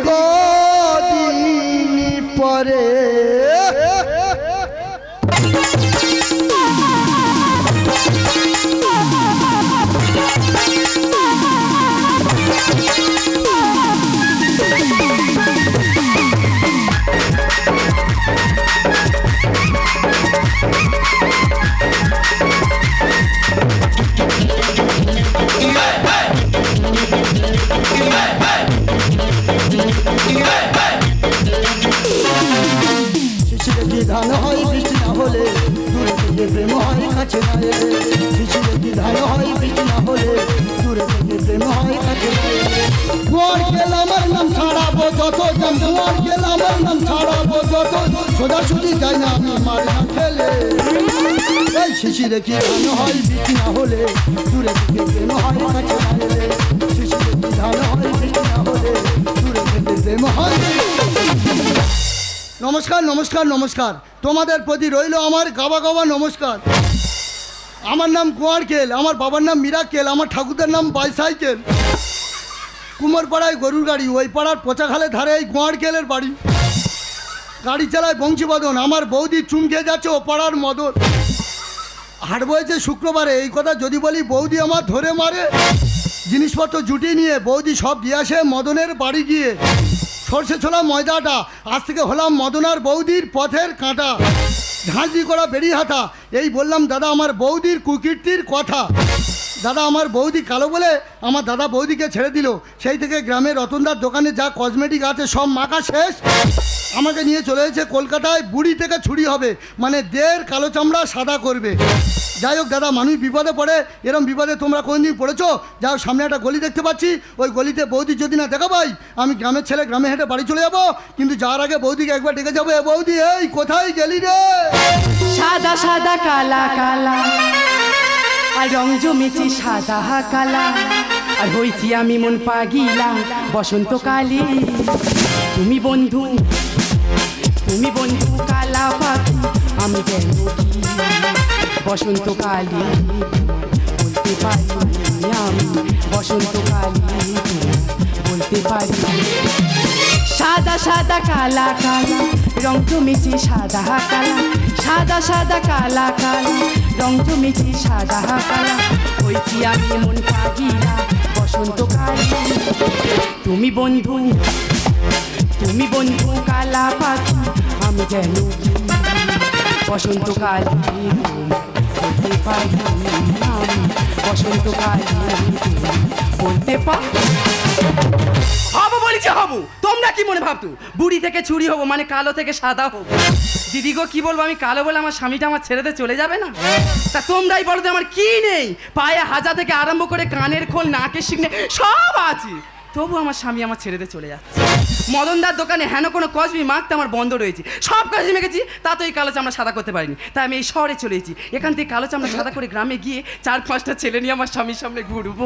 কদিন পরে কাছে না এলে শিশিরে কি ধান হয় হলে দূরে থেকে প্রেম হয় কাছে গোয়ার গেল আমার নাম ছাড়াবো যত জন গোয়ার গেল আমার নাম ছাড়াবো যত সোজা সুজি যাই না আমি মারি এই কি ধান হয় হলে দূরে থেকে প্রেম হয় কাছে হলে দূরে থেকে প্রেম হয়। নমস্কার নমস্কার নমস্কার। তোমাদের প্রতি রইল আমার গাবা গাবা নমস্কার। আমার নাম কুয়ার কেল, আমার বাবার নাম মিরাকেল আমার ঠাকুরদের নাম বাইসাইকেল কুমারপাড়ায় গরুর গাড়ি ওই পাড়ার পচাখালের ধারে এই গোয়ার কেলের বাড়ি। গাড়ি চালায় বংশীবদন, আমার বৌদি চুমকে যাচ্ছে ও পাড়ার মদন। হাট বয়েছে শুক্রবারে, এই কথা যদি বলি বৌদি আমার ধরে মারে। জিনিসপত্র জুটি নিয়ে বৌদি সব দিয়ে আসে মদনের বাড়ি গিয়ে। সর্ষে ছোলা ময়দাটা, আজ থেকে হলাম মদনার বৌদির পথের কাঁটা। ঝাঁঝি করা বেরিয়ে হাতা এই বললাম, দাদা, আমার বৌদির কুকীর্তির কথা। দাদা, আমার বৌদি কালো বলে আমার দাদা বৌদিকে ছেড়ে দিল। সেই থেকে গ্রামের রতনদার দোকানে যা কসমেটিক আছে সব মাখা শেষ। আমাকে নিয়ে চলে এসেছে কলকাতায়, বুড়ি থেকে ছুরি হবে। মানে দের কালো চামড়া সাদা করবে। যাই হোক দাদা, মানুষ বিপদে পড়ে। এরম বিপদে তোমরা কোনদিন পড়েছো? যাও সামনে একটা গলি দেখতে পাচ্ছি। ওই গলিতে বৌদি যদি না দেখা পাই, আমি গ্রামের ছেলে, গ্রামে হেঁটে বাড়ি চলে যাব। কিন্তু যাওয়ার আগে বৌদিকে একবার ডেকে যাব। বৌদি, এই কোথায় গেলি রে? সাদা সাদা, কালা কালা। আর রং জমেছে সাদা, কালা। আর হয়েছি আমি মন পাগিলা। বসন্তকালে তুমি বন্ধু তুমি বন্ধু কালা পাখি আমি যেন বসন্তকালে বলতে পারি আমি। বসন্তকালে বলতে পারি সাদা সাদা কালা কালা, রং জমেছে সাদা কালা। সাদা সাদা কালা কালা, রং জমেছে সাদা কালা। হয়েছি আমি মন পাগিলা বসন্তকালে তুমি বন্ধু তুমি বন্ধু কালা পাখি আমি যেন বসন্তকালে বলতে পারি আমি বসন্তকালে বলতে পারি হব বলেছি হব, তোমরা কি মনে ভাবতো? বুড়ি থেকে চুরি হব মানে কালো থেকে সাদা হব। দিদি গো, কি বলব আমি কালো বলে আমার স্বামীটা আমার ছেড়ে দিয়ে চলে যাবে না? তা তোমরাই বলো তো আমার কি নেই? পায়ে হাজা থেকে আরম্ভ করে কানের খোল, নাকের শিখনে সব আছে। তবু আমার স্বামী আমার ছেড়েতে চলে যাচ্ছে। মদনদার দোকানে হেন কোনো কসবি মাখতে আমার বন্ধ রয়েছে। সব কসবি মেখেছি তা তো এই কালো চামড়া সাদা করতে পারিনি। তাই আমি এই শহরে চলে এসেছি। এখান থেকে কালো চামড়া সাদা করে গ্রামে গিয়ে চার পাঁচটা ছেলে নিয়ে আমার স্বামীর সামনে ঘুরবো।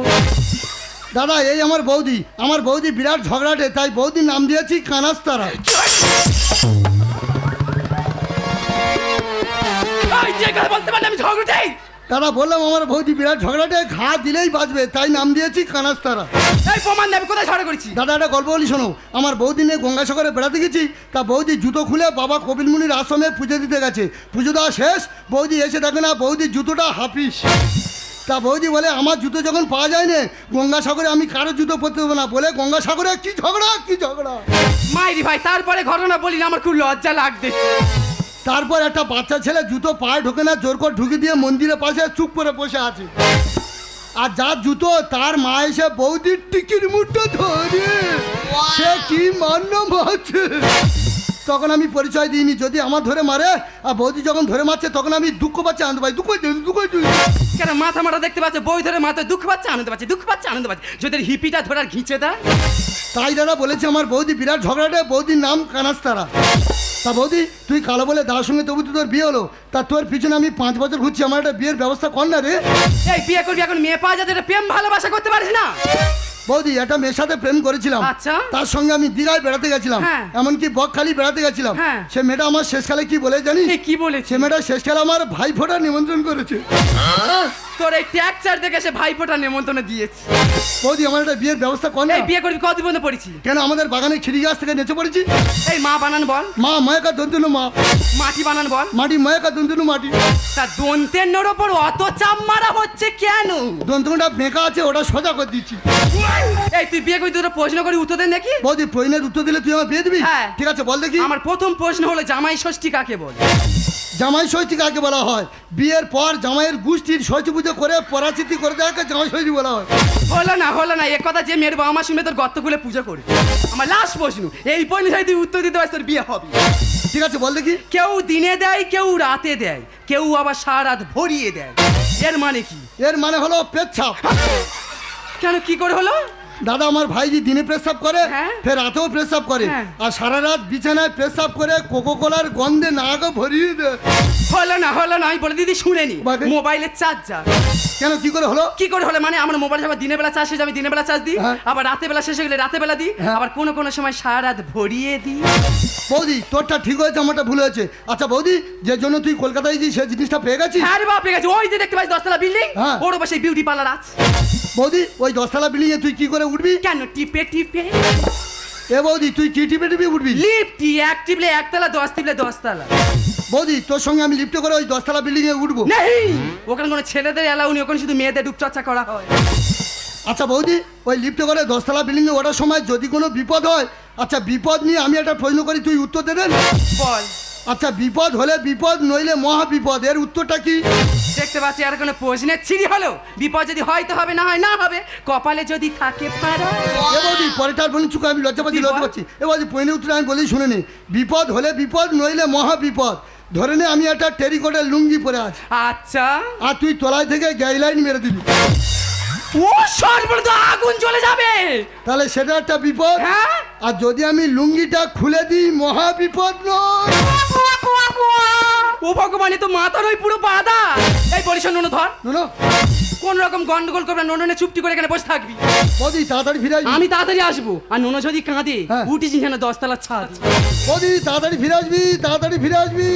দাদা এই আমার বৌদি। আমার বৌদি বিরাট ঝগড়াটে তাই বৌদির নাম দিয়েছি কানাস্তারা। বলতে পারলে আমি ঝগড়াটাই দাদা বললাম আমার বৌদি বিরাট ঝগড়াটে ঘা দিলেই বাঁচবে তাই নাম দিয়েছি কানাস্তারা এই প্রমাণ দেবে কোথায় ঝগড়া করেছি? দাদা একটা গল্প বলি শোনো। আমার বৌদি নিয়ে গঙ্গাসাগরে বেড়াতে গেছি তা বৌদি জুতো খুলে বাবা কপিল মুনির আশ্রমে পুজো দিতে গেছে। পুজো দেওয়া শেষ বৌদি এসে দেখে না বৌদির জুতোটা হাফিস। তা বৌদি বলে আমার জুতো যখন পাওয়া যায় না গঙ্গাসাগরে আমি কারও জুতো পরতে দেবো না। বলে গঙ্গাসাগরে কি ঝগড়া কি ঝগড়া? মাইরি ভাই তারপরে ঘটনা বলি আমার খুব লজ্জা লাগতেছে তারপর একটা বাচ্চা ছেলে জুতো পায়ে ঢোকে না জোর করে ঢুকে দিয়ে মন্দিরের পাশে চুপ করে বসে আছে। আর যার জুতো তার মা এসে বৌদির টিকির মুঠো ধরে। সে কি মান্য মারছে? তখন আমি পরিচয় দিইনি যদি আমার ধরে মারে আর বৌদি যখন ধরে মারছে তখন আমি দুঃখ পাচ্ছি আনন্দ পাই দুঃখ দুঃখ কেন মাথা মাথা দেখতে পাচ্ছে? বই ধরে মাথায় দুঃখ পাচ্ছে আনন্দ পাচ্ছে দুঃখ পাচ্ছে আনন্দ পাচ্ছে। যদি হিপিটা ধরে আর ঘিঁচে দেয়? তাই দাদা বলেছে আমার বৌদি বিরাট ঝগড়াটা বৌদির নাম কানাস্তারা তা বৌদি তুই কালো বলে দাদার সঙ্গে তবু তো তোর বিয়ে হলো। তা তোর পিছনে আমি পাঁচ বছর ঘুরছি আমার একটা বিয়ের ব্যবস্থা কর না রে। এই বিয়ে করবি এখন মেয়ে পাওয়া যাচ্ছে এটা প্রেম ভালোবাসা করতে পারিস না। বৌদি একটা মেয়ের সাথে প্রেম করেছিলাম। আচ্ছা। তার সঙ্গে আমি দীঘায় বেড়াতে গেছিলাম। হ্যাঁ। এমনকি বকখালি বেড়াতে গেছিলাম। হ্যাঁ। সে মেয়েটা আমার শেষকালে কি বলে জানিস? এ, কি বলেছে? সে মেয়েটা শেষকালে আমার ভাই ফোটা নিমন্ত্রণ করেছে। তোর এই ট্যাক্সার দেখে সে ভাইফোঁটা নেমন্তন্ন দিয়েছে। বৌদি আমার একটা বিয়ের ব্যবস্থা কর না। এই বিয়ে করবি কত পর্যন্ত পড়েছি। কেন আমাদের বাগানে খিরি গাছ থেকে নেচে পড়েছি? এই মা বানান বল। মা মায়াকা দন্তনু মা। মাটি বানান বল। মাটি মায়াকা দন্তনু মাটি। তা দন্তের ওপর অত চাপ মারা হচ্ছে কেন? দন্তনুটা বেঁকা আছে ওটা সোজা করে দিচ্ছি। এই তুই বিয়ে করবি তোর প্রশ্ন করি উত্তর দেন দেখি বৌদি প্রশ্নের উত্তর দিলে তুই আমার বিয়ে দিবি? হ্যাঁ। ঠিক আছে বল দেখি। আমার প্রথম প্রশ্ন হলো জামাই ষষ্ঠী কাকে বল? জামাই ষষ্ঠী কাকে বলা হয়। বিয়ের পর জামাইয়ের গোষ্ঠীর ষষ্ঠী পুজো করে পরাচিতি করে দেওয়াকে জামাই ষষ্ঠী বলা হয়। হলো না হলো না এ কথা যে মেয়ের বাবা মা শুনবে তোর গর্ত খুলে পুজো করবে আমার লাস্ট প্রশ্ন এই প্রশ্ন তুই উত্তর দিতে পারিস তোর বিয়ে হবে। ঠিক আছে বল দেখি। কেউ দিনে দেয় কেউ রাতে দেয় কেউ আবার সারা রাত ভরিয়ে দেয়। এর মানে কি? এর মানে হলো পেচ্ছাপ। কেন কি করে হলো? দাদা আমার ভাইজি দিনে প্রস্রাব করে হ্যাঁ। ফের রাতেও প্রস্রাব করে। হ্যাঁ। আর সারা রাত বিছানায় প্রস্রাব করে কোকো কোলার গন্ধে নাগও ভরিয়ে দেয়। হলো না হলো না আমি বলে দিদি শুনেনি নি। মোবাইলের চার্জার কেন কি করে হলো? কি করে হলো মানে আমার মোবাইল যখন দিনের বেলা চার্জ শেষ আমি দিনের বেলা চার্জ দিই হ্যাঁ। আবার রাতে বেলা শেষ হয়ে গেলে রাতে বেলা দিই হ্যাঁ। আবার কোনো কোনো সময় সারা রাত ভরিয়ে দিই। বৌদি তোরটা ঠিক হয়েছে আমারটা ভুল হয়েছে। আচ্ছা বৌদি যে জন্য তুই কলকাতায় গিয়ে সেই জিনিসটা পেয়ে গেছিস? হ্যাঁ রে বাপ পেয়ে গেছে। ওই যে দেখতে পাচ্ছি দশতলা বিল্ডিং হ্যাঁ। ওর পাশে বিউটি পার্লার আছে। বৌদি ওই দশতলা বিল্ডিং এ তুই কি করে উঠবি? কেন টিপে টিপে? এ বৌদি তুই কি টিপে টিপে উঠবি? লিফটি এক টিপলে একতলা দশ টিপলে দশতলা। বৌদি তোর সঙ্গে আমি লিফটে করে ওই দশতলা বিল্ডিং এ উঠবো। নেই! ওখানে কোনো ছেলেদের এলাউ নেই ওখানে শুধু মেয়েদের রূপচর্চা করা হয়। আচ্ছা বৌদি ওই লিফটে করে দশতলা বিল্ডিং এ ওঠার সময় যদি কোনো বিপদ হয় আচ্ছা বিপদ নিয়ে আমি একটা প্রশ্ন করি তুই উত্তর দেবেন বল। আচ্ছা বিপদ হলে বিপদ নইলে মহা বিপদ এর উত্তরটা কি? দেখতে পাচ্ছি আর কোনো প্রশ্নের ছিরি হলো বিপদ যদি হয় তো হবে না হয় না হবে কপালে যদি থাকে পারা এ বৌদি পরেটার বলি চুকা আমি লজ্জা পাচ্ছি লজ্জা বল? পাচ্ছি। এ বৌদি পয়নে উত্তরে আমি বলেই শুনে নি। বিপদ হলে বিপদ নইলে মহা বিপদ ধরে নে আমি একটা টেরিকোটের লুঙ্গি পরে আছি। আচ্ছা। আর তুই তলায় থেকে গাইডলাইন মেরে দিবি। ও তো আগুন চলে যাবে। তাহলে সেটা একটা বিপদ। হ্যাঁ? আর যদি আমি লুঙ্গিটা খুলে দিই মহা বিপদ নয়। ও ভগবান এ তো মাথার ওই পুরো বাধা। এই পরিশন নুনো ধর। শোনো কোন রকম গন্ডগোল করবে নননে চুপটি করে এখানে বসে থাকবি। বৌদি তাড়াতাড়ি ফিরে আসবি। আমি তাড়াতাড়ি আসব। আর নোনো যদি কাঁদে হ্যাঁ। উঠিস যেন দশতলার ছাদ। বৌদি তাড়াতাড়ি ফিরে আসবি তাড়াতাড়ি ফিরে আসবি।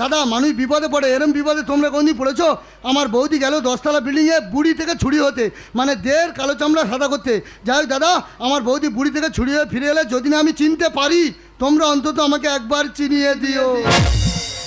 দাদা মানুষ বিপদে পড়ে এরম বিপদে তোমরা কোনদিন পড়েছো? আমার বৌদি গেল দশতলা বিল্ডিংয়ে বুড়ি থেকে ছুরি হতে মানে দের কালো চামড়া সাদা করতে। যাই হোক দাদা আমার বৌদি বুড়ি থেকে ছুরি হয়ে ফিরে এলে যদি না আমি চিনতে পারি তোমরা অন্তত আমাকে একবার চিনিয়ে দিও।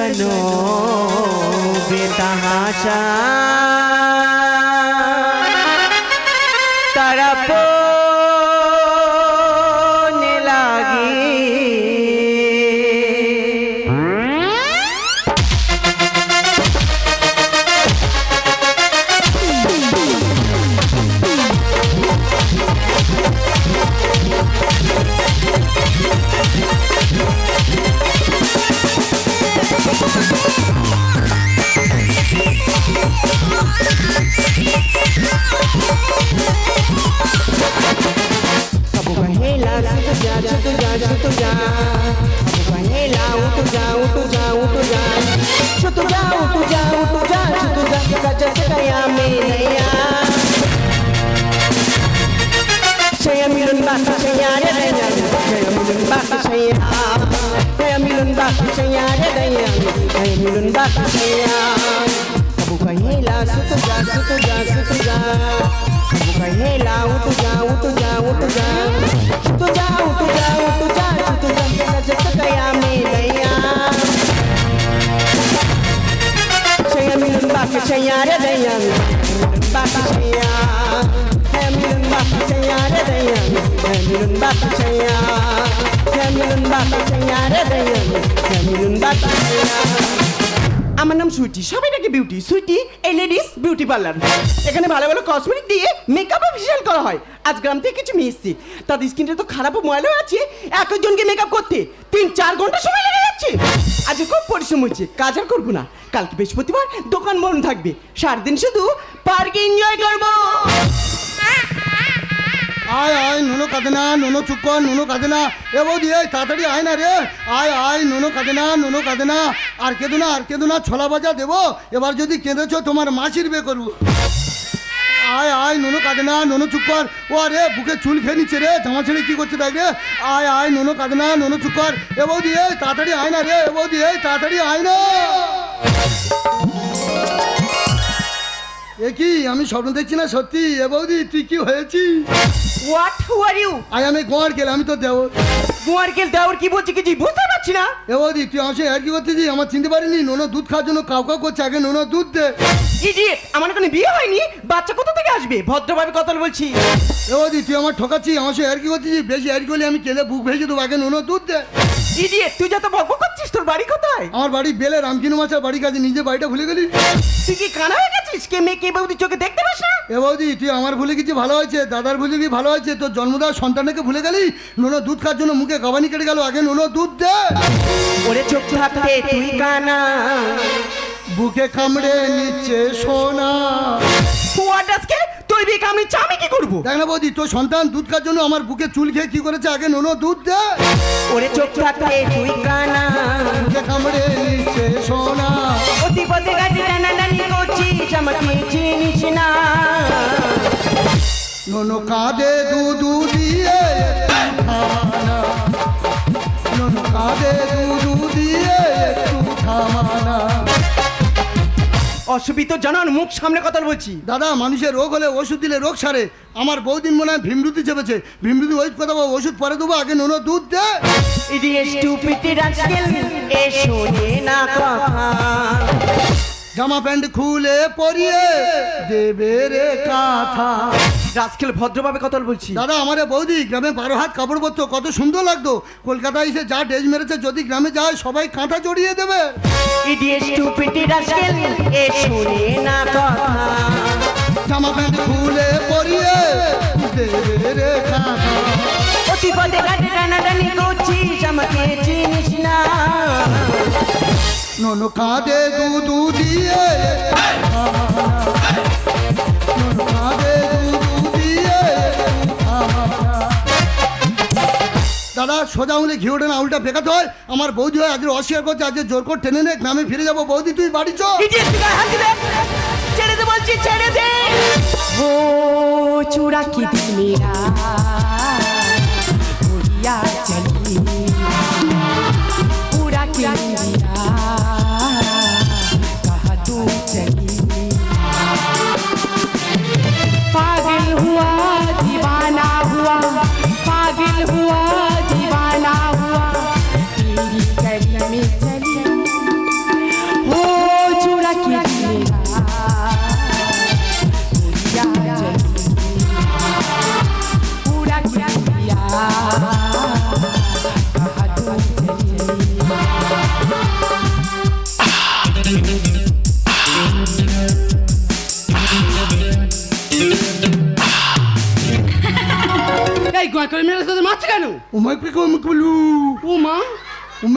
কেন বেতাহাসা শুধু যা শুধু যা ভগবানে লাউ তো যাও তো যাও তো যা শুধু যাও তো যাও তো যা শুধু যা কাজ সেটাইয়া মেরাইয়া সেয়া মিলন বাসা সেয়া রে দয়া সেয়া মিলন বাসা সেয়া সেয়া মিলন বাসা সেয়া রে দয়া সেয়া মিলন বাসা সেয়া सुत जा सुत जा सुत जा तू कहे लाऊं तू जाऊँ तू जाऊँ तू जाऊँ तू जाऊँ तू जाऊँ तू जा सुत जा जत गया मैं नैया छैया मिलन बाप छैया रे दैया मिलन बाप छैया है मिलन बाप छैया रे दैया है मिलन बाप छैया है मिलन আমার নাম সুইটি। সবাই নাকি বিউটি সুইটি, এই লেডিস বিউটি পার্লার এখানে ভালো ভালো কসমেটিক দিয়ে মেকআপ ফেশিয়াল করা হয়। আজ গ্রাম থেকে কিছু মেয়ে এসছে। তাদের স্কিনটা তো খারাপ ময়লাও আছে। একজনকে মেকআপ করতে তিন চার ঘণ্টা সময় লেগে যাচ্ছে। আজ খুব পরিশ্রম হচ্ছে। কাজ আর করব না। কালকে বৃহস্পতিবার দোকান বন্ধ থাকবে। সারাদিন শুধু পার্কে এনজয় করব। আয় আয়, নুনো কাঁদে না নুনো চুপ কর, নুনো কাঁদে না এ বৌদি, এই তাড়াতাড়ি আয় না রে। আয় আয়, নুনো কাঁদে না নুনো কাঁদে না আর কেঁদো না, আর কেঁদো না, ছোলা বাজা দেবো। এবার যদি কেঁদেছো তোমার মাসির বে করব। আয় আয়, নুনো কাঁদে না নুনো চুপ কর। ও, আরে, বুকে চুল খেয়ে নিচ্ছে রে। জামা ছেড়ে কি করছে দেখ রে? আয় আয়, নুনো কাঁদে না নুনো চুপ কর। এ বৌদি, এই তাড়াতাড়ি আয় না রে। এ বৌদি, এই তাড়াতাড়ি আয় না। এ কি, আমি স্বপ্ন দেখছি না সত্যি? এ বৌদি, তুই কি হয়েছিস? What who are you I আমি গোয়ার গেল আমি তো দেবো গোয়ার গেল দেওয়ার কি বলছি কিছু বুঝতে পারছি না। এ বৌদি তুই আমার আর কি করতেছিস আমার চিনতে পারিনি নোনো দুধ খাওয়ার জন্য কাউ কাউ করছে আগে নোনো দুধ দে। ইডিয়েট আমার কোনো বিয়ে হয়নি বাচ্চা কোথা থেকে আসবে? ভদ্রভাবে কথা বলছি। এ বৌদি তুই আমার ঠকাচ্ছিস আমার আর কি করতেছিস বেশি আর কি করলে আমি কেঁদে বুক ভেজে দেবো আগে নোনো দুধ দে। ইডিয়েট তুই যত বকবক করছিস তোর বাড়ি কোথায়? আমার বাড়ি বেলে রামকিনু মাছের বাড়ি কাছে নিজে বাড়িটা ভুলে গেলি? তুই কি কানা হয়ে গেছিস? কে মেয়ে কে বৌদি চোখে দেখতে পাস না? এ বৌদি তুই আমার ভুলে গেছি ভালো হয়েছে দাদার ভুলে গিয়ে ভালো হয়েছে তোর জন্মদার সন্তানকে ভুলে গেলি? নোনো দুধ খাওয়ার জন্য মুখে গাবানি কেটে গেল আগে নোনো দুধ দে। ওরে চোখ থাকতে তুই কানা। বুকে কামড়ে নিচ্ছে সোনা। হোয়াট আজকে তুই বিয়ে কামড়ি চামি কি করব? দেখ না বৌদি তোর সন্তান দুধ খাওয়ার জন্য আমার বুকে চুল খেয়ে কি করেছে? আগে নোনো দুধ দে। ওরে চোখ থাকতে তুই কানা। বুকে কামড়ে নিচ্ছে সোনা। অতি পথে গাড়ি টানাটানি করছিস আমাকে চিনিস না। নোনো কাঁদে দুধু দিয়ে নোনো কাঁদে দুধু দিয়ে একটু থামানা অসুবিধা জানান মুখ সামনে কথা বলছি। দাদা মানুষের রোগ হলে ওষুধ দিলে রোগ সারে। আমার বহুদিন মনে হয় ভীমরুতি চেপেছে। ভীমরুতি ওই কথা বল, ওষুধ পরে দেবো আগে নুনো দুধ দে। জামা প্যান্ট খুলে পরিয়ে দেবে রে কাঁথা। রাজকেল ভদ্রভাবে কথা বলছি। দাদা আমারে বৌদি গ্রামে বারো হাত কাপড় পরতো কত সুন্দর লাগতো। কলকাতায় এসে যা ডেজ মেরেছে যদি গ্রামে যায় সবাই কাঁথা জড়িয়ে দেবে। ইডিয়েট স্টুপিড রাজকেল এ শোনে না কথা। জামা প্যান্ট খুলে পরিয়ে দেবে রে কাঁথা অতি পথে গাড়ি টানাটানি করছিস আমাকে চিনিস না। ননু কাঁদে দুধু দিয়ে। ননু কাঁদে দুধু দাদা, সোজা উনি ঘি ওঠে না উল্টা ফেকাতে হয়। আমার বৌদি হয়, আজকে অস্বীকার করছে আজকে জোর করে টেনে নে, গ্রামে ফিরে যাব। বৌদি, তুই বাড়ি চো ছেড়ে দে বলছি, ছেড়ে দে। ও চূড়া কি দিনেরা চলে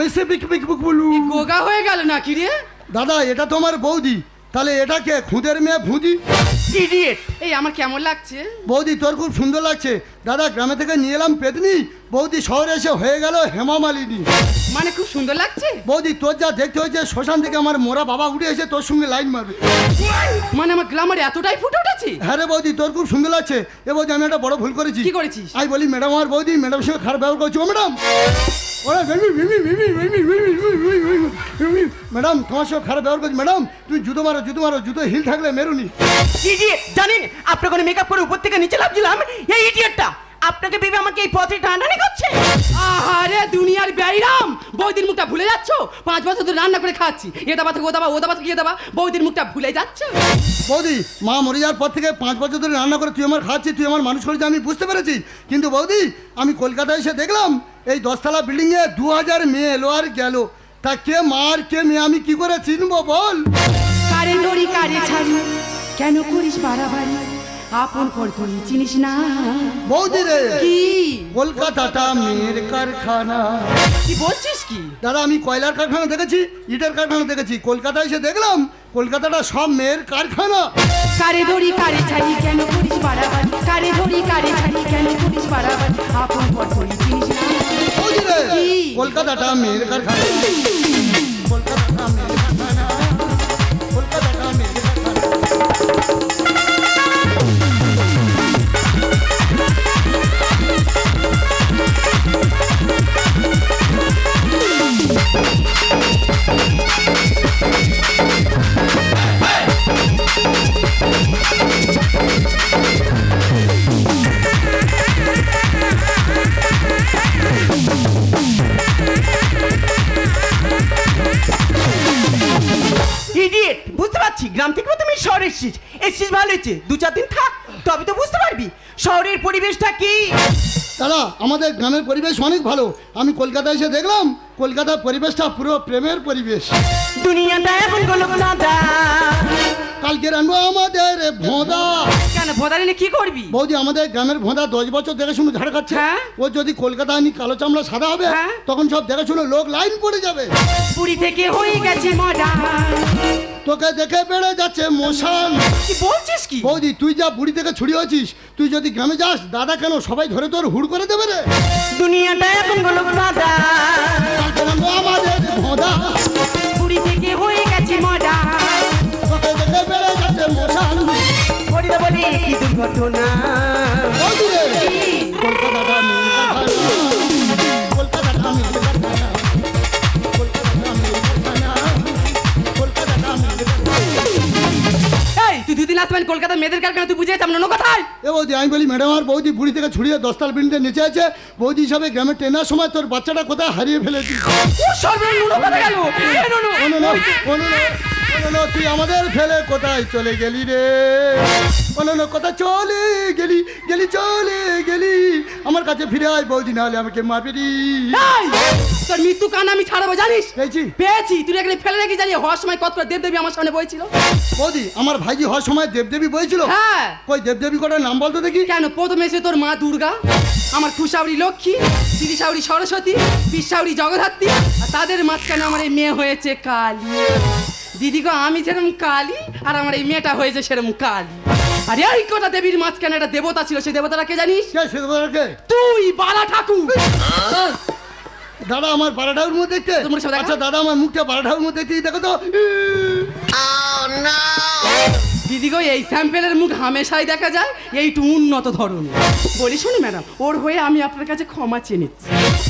উমে সে পিক পিক বুক বলু। গোগা হয়ে গেল নাকি রে? দাদা এটা তো আমার বৌদি। তাহলে এটাকে খুদের মেয়ে ভুদি। ইডিয়েট এই আমার কেমন লাগছে? বৌদি তোর খুব সুন্দর লাগছে। দাদা গ্রামে থেকে নিয়ে এলাম পেতনি। বৌদি শহরে এসে হয়ে গেল হেমা মালিনী মানে খুব সুন্দর লাগছে? বৌদি তোর যা দেখতে হয়েছে শ্মশান থেকে আমার মোরা বাবা উঠে এসে তোর সঙ্গে লাইন মারবে। মানে আমার গ্লামার এতটাই ফুটে উঠেছে? হ্যাঁ রে বৌদি তোর খুব সুন্দর লাগছে। এ বৌদি আমি একটা বড় ভুল করেছি। কি করেছিস? আমি বলি ম্যাডাম আমার বৌদি ম্যাডামের সঙ্গে খারাপ ব্যবহার করছি। ও ম্যাডাম! ওরা ম্যাডাম তোমার সব খারাপ ব্যবহার করছি ম্যাডাম তুমি জুতো মারো জুতো মারো জুতো হিল থাকলে মেরুনি ইডিয়েট জানেন আপনার কোনো মেকআপ করে উপর থেকে নিচে লাভছিলাম এই ইডিয়েটটা আপনাকে ভেবে আমাকে এই পথে টানাটানি করছে আহারে দুনিয়ার ব্যয়রাম বৌদির মুখটা ভুলে যাচ্ছ পাঁচ বছর ধরে রান্না করে খাচ্ছি এ দাবা থেকে ও দাবা ও দাবা থেকে এ দাবা বৌদির মুখটা ভুলে যাচ্ছ বৌদি মা মরে যাওয়ার পর থেকে পাঁচ বছর ধরে রান্না করে তুই আমার খাচ্ছি তুই আমার মানুষ করেছি আমি বুঝতে পেরেছি কিন্তু বৌদি আমি কলকাতায় এসে দেখলাম এই দশতলা বিল্ডিংয়ে দু হাজার মেয়ে এলো আর গেল। তা কে মার কে মেয়ে আমি কি করে চিনবো বল? কারে নড়ি কারে ছাড়ি কেন করিস বাড়াবাড়ি? আপন পর তুই চিনিস না? বৌদি রে কি? কলকাতাটা মেয়ের কারখানা। কি বলছিস কি? দাদা আমি কয়লার কারখানা দেখেছি ইটের কারখানা দেখেছি। কলকাতায় এসে দেখলাম কলকাতাটা সব মেয়ের কারখানা। কারে ধরি কারে ছাড়ি কেন করিস বাড়াবাড়ি? কারে ধরি কারে ছাড়ি কেন করিস বাড়াবাড়ি? আপন পর তুই চিনিস বৌদি রে কি? কলকাতাটা মেয়ের কারখানা কলকাতাটা মেয়ের কারখানা কলকাতাটা মেয়ের কারখানা হয়েছে? দু চার দিন থাক তবে তো বুঝতে পারবি। শহরের পরিবেশটা কি? দাদা আমাদের গ্রামের পরিবেশ অনেক ভালো। আমি কলকাতায় এসে দেখলাম কলকাতার পরিবেশটা পুরো প্রেমের পরিবেশ। দুনিয়াটা এখন গোলক দাদা কালকে রানবো আমাদের ভোঁদা। কেন ভোদারিনে কি করবি? বৌদি আমাদের গ্রামের ভোঁদা দশ বছর দেখে শুনে ঝাড় খাচ্ছে। হ্যাঁ। ও যদি কলকাতায় আনি কালো চামড়া সাদা হবে হ্যাঁ। তখন সব দেখে শুনে লোক লাইন পড়ে যাবে। পুরী থেকে হয়ে গেছে মডার্ন তোকে দেখে বেড়ে যাচ্ছে মশান কি বলছিস কি? বৌদি তুই যা বুড়ি থেকে ছুরি হয়েছিস তুই যদি গ্রামে যাস দাদা কেন সবাই ধরে তোর হুড় করে দেবে রে? দুনিয়াটা এখন গোলক দাদা আমাদের ভোঁদা পুরী থেকে হয়ে গেছে মডার্ন তোকে দেখে বেড়ে যাচ্ছে মশান বলি কি দুর্ঘটনা। কলকাতাটা তুই আসবেন কলকাতা মেয়েদের কারখানা তুই বুঝে গেছিস? আমরা কোথায়? এ বৌদি আমি বলি ম্যাডাম আর বৌদি বুড়ি থেকে ছুড়িয়ে দশতাল বিল্ডিংয়ে নিচে আছে। বৌদি হিসাবে গ্রামে ট্রেনার সময় তোর বাচ্চাটা কোথায় হারিয়ে ফেলেছি? ও সর্বনাশ নুনো গেল? নুনো অনুনো অনুনো তুই আমাদের ফেলে কোথায় চলে গেলি রে? অনুনো কোথায় চলে গেলি? গেলি চলে গেলি। আমার কাছে ফিরে আয় বৌদি নাহলে আমাকে মারবি রে। তোর মৃত্যু কান আমি ছাড়াবো জানিস? পেয়েছি। পেয়েছি তুই এখানে ফেলে রেখে জানি হওয়ার সময় কত করে দেব দেবী আমার সামনে বইছিল। বৌদি আমার ভাইজি হওয়ার সময় দেবদেবী বইছিল? হ্যাঁ। কই দেবদেবী কটার নাম বলতো দেখি? কেন প্রথমে এসে তোর মা দুর্গা আমার খুশাউরি লক্ষ্মী দিদি সাউরি সরস্বতী পিসাউরি জগদ্ধাত্রী আর তাদের মাঝখানে আমার এই মেয়ে হয়েছে কালী। দিদি গো আমি যেরকম কালী আর আমার এই মেয়েটা হয়েছে সেরকম কালী। আরে ওই কটা দেবীর মাঝখানে একটা দেবতা ছিল সেই দেবতাটা কে জানিস? কে সে দেবতাকে? তুই বালা ঠাকুর। দাদা আমার বারাঠাউর মধ্যে দেখতে? তোমার সাথে আচ্ছা দাদা আমার মুখটা বারাঠাউর মধ্যে দেখতে দেখো তো। দিদি গো এই স্যাম্পেলের মুখ হামেশাই দেখা যায় এইটু উন্নত ধরন বলি শুনি ম্যাডাম ওর হয়ে আমি আপনার কাছে ক্ষমা চেয়ে নিচ্ছি।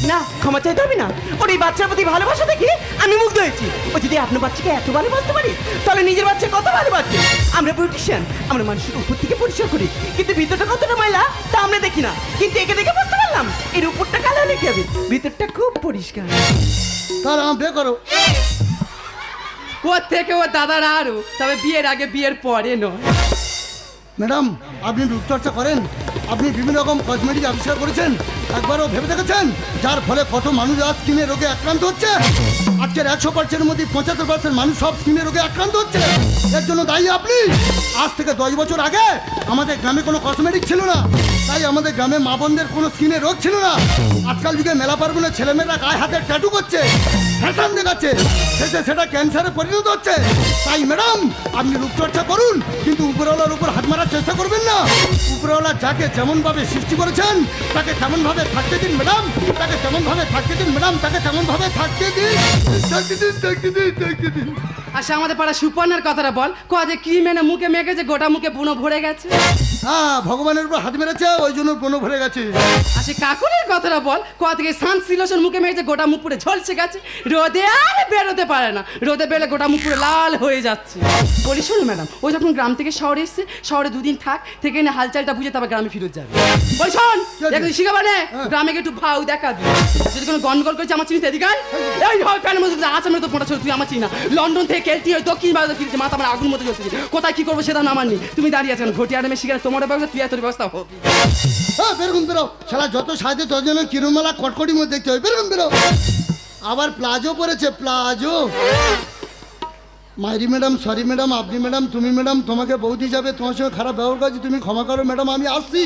না ক্ষমা চাইতে হবে না। ওর এই বাচ্চার প্রতি ভালোবাসা দেখে আমি মুগ্ধ হয়েছি। ও যদি আপনার বাচ্চাকে এত ভালোবাসতে পারি তাহলে নিজের বাচ্চা কত ভালোবাসবে? আমরা বিউটিশিয়ান আমরা মানুষের উপর থেকে পরিষ্কার করি। কিন্তু ভিতরটা কতটা ময়লা তা আমরা দেখি না। কিন্তু একে দেখে বুঝতে পারলাম এর উপরটা কালো হলে কি হবে? ভিতরটা খুব পরিষ্কার। তার আমার বে করো। ওর থেকে ওর দাদার আরও তবে বিয়ের আগে, বিয়ের পরে নয়। ম্যাডাম, আপনি রূপচর্চা করেন? আপনি বিভিন্ন রকম কসমেটিক আবিষ্কার করেছেন? একবারও ভেবে দেখেছেন? যার ফলে কত মানুষ আজ স্কিনের রোগে আক্রান্ত হচ্ছে? আজকের একশো পার্সেন্টের মধ্যে পঁচাত্তর পার্সেন্ট মানুষ সব স্কিনের রোগে আক্রান্ত হচ্ছে। এর জন্য দায়ী আপনি? আজ থেকে দশ বছর আগে আমাদের গ্রামে কোনো কসমেটিক ছিল না। তাই আমাদের গ্রামে মা বোনদের কোনো স্কিনের রোগ ছিল না। আজকাল যুগে মেলা পার্বণে ছেলেমেয়েরা গায়ে হাতে ট্যাটু করছে ফ্যাশন দেখাচ্ছে, শেষে সেটা ক্যান্সারে পরিণত হচ্ছে। তাই ম্যাডাম আপনি রূপচর্চা করুন, কিন্তু উপরওয়ালার উপর হাত মারার চেষ্টা করবেন না। উপরওয়ালা যাকে যেমনভাবে সৃষ্টি করেছেন, তাকে তেমনভাবে থাকতে দিন, ম্যাডাম। তাকে তেমন ভাবে থাকতে দিন, ম্যাডাম? তাকে তেমন ভাবে থাকতে দিন? থাকতে দিন থাকতে দিন থাকতে দিন। আচ্ছা আমাদের পাড়া সুপর্ণার কথাটা বল। কদে ক্রিম এনে মুখে মেখেছে গোটা মুখে বুনো ভরে গেছে? হ্যাঁ ভগবানের উপর হাত মেরেছে ওই জন্য কোনো ভরে গেছে। আচ্ছা কাকুরের কথাটা বল। কোথা থেকে সানসিলোশন মুখে মেখেছে গোটা মুখ পুরো ঝলসে গেছে। রোদে আর বেরোতে পারে না। রোদে বেরোলে গোটা মুখ পুরো লাল হয়ে যাচ্ছে। বলি শোনো ম্যাডাম ও যখন গ্রাম থেকে শহরে এসছে শহরে দুদিন থাক থেকে এনে হালচালটা বুঝে তারপর গ্রামে ফিরত যাবে। বলি শোন দেখো শিখা মানে গ্রামে গিয়ে একটু ভাও দেখা দিই যদি কোনো গন্ডগোল করেছে আমার চিনিস এদিকে আয়। এই হয় প্যানের মধ্যে আছে তো পোটা তুই আমার চিনি না। লন্ডন থেকে কেলটি হয় দক্ষিণ ভারতে ফিরছে মাথা আমার আগুন মতো জ্বলছে কোথায় কি করব সেটা আমার নেই তুমি দাঁড়িয়ে আছেন ঘটি আরামে শিখার তোমার ব্যবস্থা তুই তোর ব্যবস্থা হোক হ্যাঁ বেরগুন বেরো শালা যত সাহায্য তোর জন্য কিরুমালা কটকটির মধ্যে দেখতে হবে। বেরগুন বেরো আবার প্লাজো পরেছে প্লাজো। মাইরি ম্যাডাম সরি ম্যাডাম আপনি ম্যাডাম তুমি ম্যাডাম তোমাকে বৌদি যাবে তোমার সঙ্গে খারাপ ব্যবহার করেছি তুমি ক্ষমা করো ম্যাডাম আমি আসছি।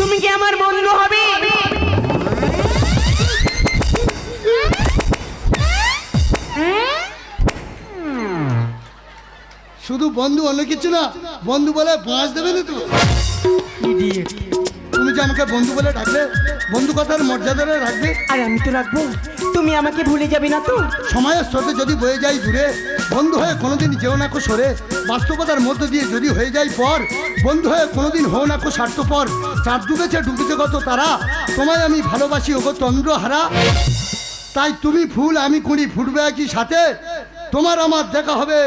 তুমি কি আমার বন্ধু হবে? শুধু বন্ধু অন্য কিছু না বন্ধু বলে বাঁশ দেবে না তো? তুমি যে আমাকে বন্ধু বলে ডাকলে বন্ধু কথার মর্যাদা রাখবে? আর আমি তো রাখব। তুমি আমাকে ভুলে যাবে না তো? সময়ের স্রোতে যদি বয়ে যাই দূরে বন্ধু হয়ে কোনোদিন যেও না কো সরে। বাস্তবতার মধ্য দিয়ে যদি হয়ে যায় পর বন্ধু হয়ে কোনোদিন হও না কো স্বার্থপর। চাঁদ ডুবেছে ডুবেছে কত তারা? তোমায় আমি ভালোবাসি ওগো চন্দ্রহারা। তাই তুমি ফুল আমি কুড়ি ফুটবে একই সাথে। তোমার আমার দেখা হবে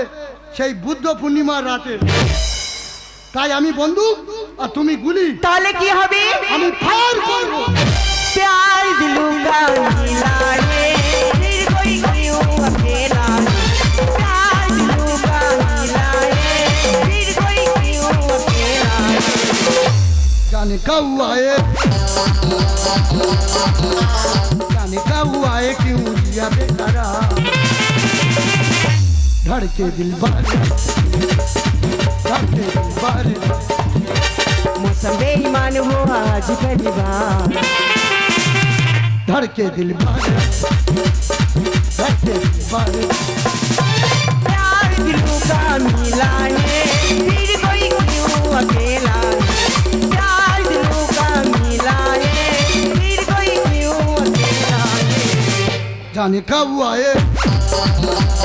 সেই বুদ্ধ পূর্ণিমার রাতে। তাই আমি বন্ধু আর তুমি গুলি। তাহলে কি হবে? আমি ফায়ার করব। প্যার দিলুঙ্গা মিলারে জানে কাউ আয়ে জানে কাউয়া এ কিউ দিয়া বেকারা। धड़के दिल बार धड़के दिल बार। मौसम बेईमान हो आज बार। धड़के दिल बार धड़के दिल बार। प्यार दिलों का मिला है फिर कोई क्यों अकेला प्यार दिलों का मिला है फिर कोई क्यों अकेला जाने का हुआ है जाने